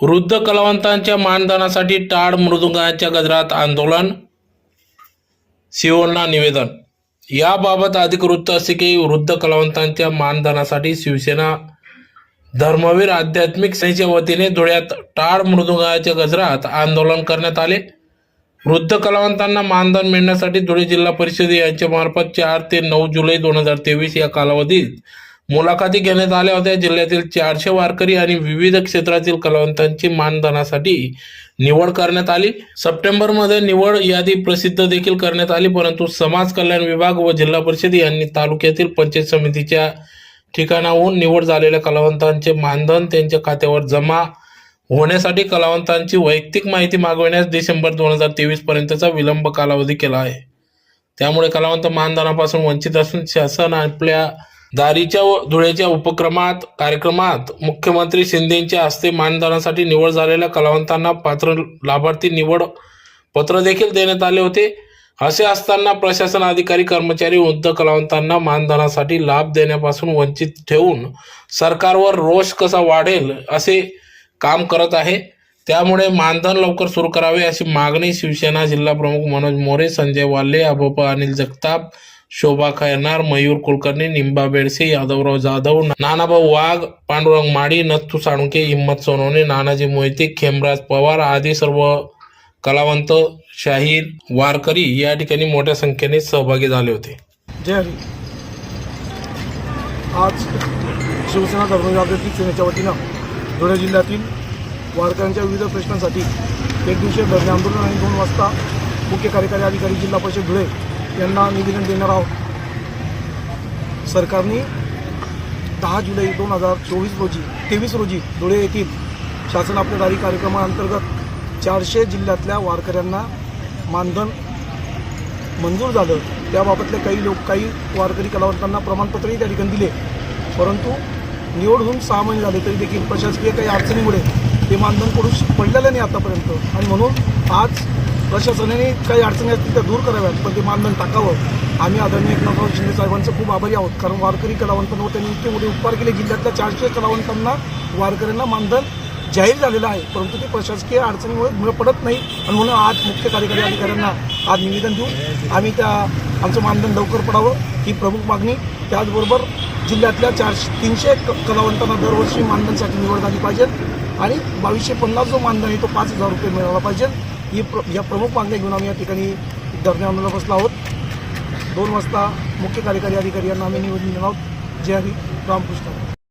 वृद्ध कलावंतांच्या मानधनासाठी टाळ मृदुंगाच्या गजरात आंदोलन. सिओलना निवेदन. याबाबत अधिक वृत्त असे की वृद्ध कलावंतांच्या मानधनासाठी शिवसेना धर्मवीर आध्यात्मिक संस्थेच्या वतीने धुळ्यात टाळ मृदुंगाच्या गजरात आंदोलन करण्यात आले. वृद्ध कलावंतांना मानधन मिळण्यासाठी धुळे जिल्हा परिषद यांच्या मार्फत चार ते नऊ जुलै दोन हजार तेवीस या कालावधीत मुलाखती घेण्यात आल्या होत्या. जिल्ह्यातील चारशे वारकरी आणि विविध क्षेत्रातील कलावंतांची मानधनासाठी निवड करण्यात आली. सप्टेंबरमध्ये निवड यादी प्रसिद्ध देखील करण्यात आली परंतु समाज कल्याण विभाग व जिल्हा परिषद यांनी तालुक्यातील पंचायत समितीच्या ठिकाणाहून निवड झालेल्या कलावंतांचे मानधन त्यांच्या खात्यावर जमा होण्यासाठी कलावंतांची वैयक्तिक माहिती मागविण्यास डिसेंबर दोन हजार तेवीस पर्यंतचा विलंब कालावधी केला आहे. त्यामुळे कलावंत मानधनापासून वंचित असून शासन आपल्या दारीच्या व धुळ्याच्या उपक्रमात कार्यक्रमात मुख्यमंत्री शिंदेच्या हस्ते मानधनासाठी निवड झालेल्या कलावंतांना पात्र लाभार्थी निवड पत्र देखील देण्यात आले होते. असे असताना प्रशासन अधिकारी कर्मचारी वृद्ध कलावंतांना मानधनासाठी लाभ देण्यापासून वंचित ठेवून सरकारवर रोष कसा वाढेल असे काम करत आहे. त्यामुळे मानधन लवकर सुरू करावे अशी मागणी शिवसेना जिल्हा प्रमुख मनोज मोरे संजय वाले अबोप अनिल जगताप शोभा खैरनार मयूर कुलकर्णी निंबा बेडसे यादवराव जाधव नानाभाऊ वाघ पांडुरंग माडी नथू साळुंके हिम्मत सोनवणे नानाजी मोहिते खेमराज पवार आदी सर्व कलावंत शाहीर वारकरी या ठिकाणी मोठ्या संख्येने सहभागी झाले होते जय आज शिवसेना धर्मजागृती सेनेच्या वतीनं धुळे जिल्ह्यातील वारकऱ्यांच्या विविध प्रश्नांसाठी एक दिवसीय धरणे आंदोलन आणि दोन वाजता मुख्य कार्यकारी अधिकारी जिल्हा परिषद धुळे यांना निवेदन देणार आहोत. सरकारने दहा जुलै दोन हजार चोवीस रोजी तेवीस रोजी धुळे येथील शासन आपल्या दारी कार्यक्रमाअंतर्गत चारशे जिल्ह्यातल्या वारकऱ्यांना मानधन मंजूर झालं. त्याबाबतले काही लोक काही वारकरी कलावंतांना प्रमाणपत्रही त्या ठिकाणी दिले. परंतु निवड होऊन सहा महिने झाले तरी देखील प्रशासकीय काही अडचणीमुळे ते मानधन पडू पडलेलं नाही आतापर्यंत. आणि म्हणून आज प्रशासनाने काही अडचणी असतील त्या दूर कराव्यात पण ते मानधन टाकावं. आम्ही आदरणीय एकनाथराव शिंदे साहेबांचं खूप आभारी आहोत कारण वारकरी कलावंतांवर त्यांनी इतके मोठे उपकार केले. जिल्ह्यातल्या चारशे कलावंतांना वारकऱ्यांना मानधन जाहीर झालेलं आहे परंतु ते प्रशासकीय अडचणीमुळे पडत नाही आणि म्हणून आज मुख्य कार्यकारी अधिकाऱ्यांना आज निवेदन देऊन आम्ही त्या आमचं मानधन लवकर पडावं ही प्रमुख मागणी. त्याचबरोबर जिल्ह्यातल्या चारशे तीनशे क- कलावंतांना दरवर्षी मानधनसाठी निवड झाली पाहिजे आणि बावीसशे पन्नास जो मानधन आहे तो पाच हजार रुपये मिळाला पाहिजे. ही प्र या प्रमुख मागण्या घेऊन आम्ही या ठिकाणी धरणे आम्हाला बसलो आहोत. दोन वाजता मुख्य कार्यकारी अधिकारी यांना आम्ही निवडून देणार आहोत. जय हरी रामकृष्ण